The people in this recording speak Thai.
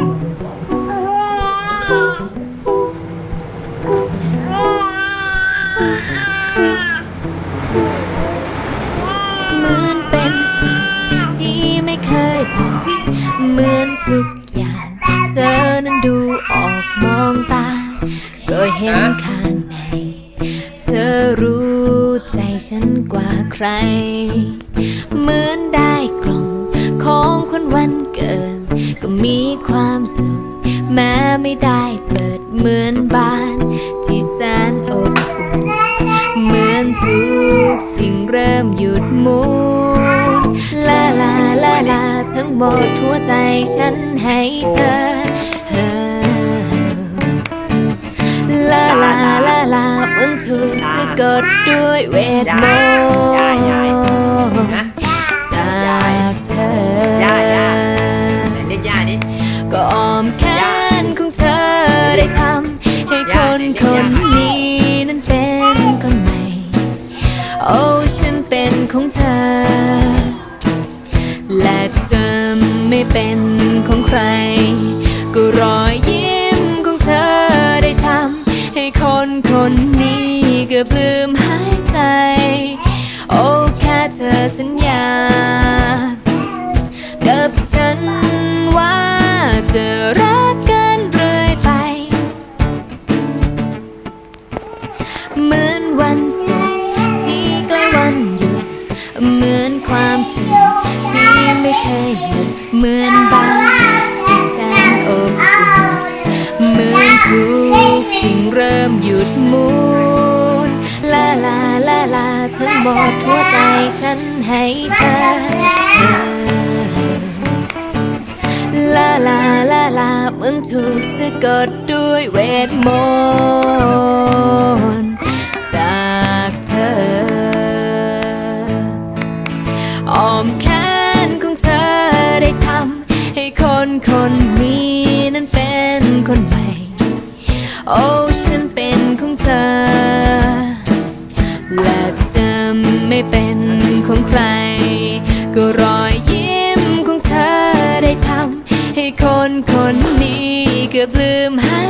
เหมือนเป็นสิ่งที่ไม่เคยบอกเหมือนทุกอย่าง เธอน้นดูออกมองตา ก็เห็นข้างใน เธอรู้ใจฉันกว่าใคร เหมือนได้กล่องของคนวันเกิด ก็มีความสุข แม้ไม่ได้เปิดเหมือนบ้าน ที่แสนอบอุ่นเหมือนทุกสิ่งเริ่มหยุดหมุนลาลาลาลาทั้งหมดหัวใจฉันให้เธอลาลาลาลาเหมือนถูกสะกดด้วยเวทมนต์จากเธอ และเธอไม่เป็นของใคร ก็รอยยิ้มของเธอได้ทำให้คนคนนี้เกือบลืมหายใจ โอ้แค่เธอสัญญา กับฉันว่าจะ เหมือนความสุขที่ไม่เคยหยุดเหมือนบ้านที่แสนอบอุ่นเหมือนทุกสิ่งเริ่มหยุดหมุนลาลาลาลาทั้งหมดหัวใจฉันให้เธอลาลาลาลาเหมือนถูกสะกดด้วยเวทมนต์ ให้คนคนนี้นั้นเป็นคนใหม่ โอ้ฉันเป็นของเธอ และจะไม่เป็นของใคร ก็รอยยิ้มของเธอได้ทำให้คนคนนี้เกือบลืมหาย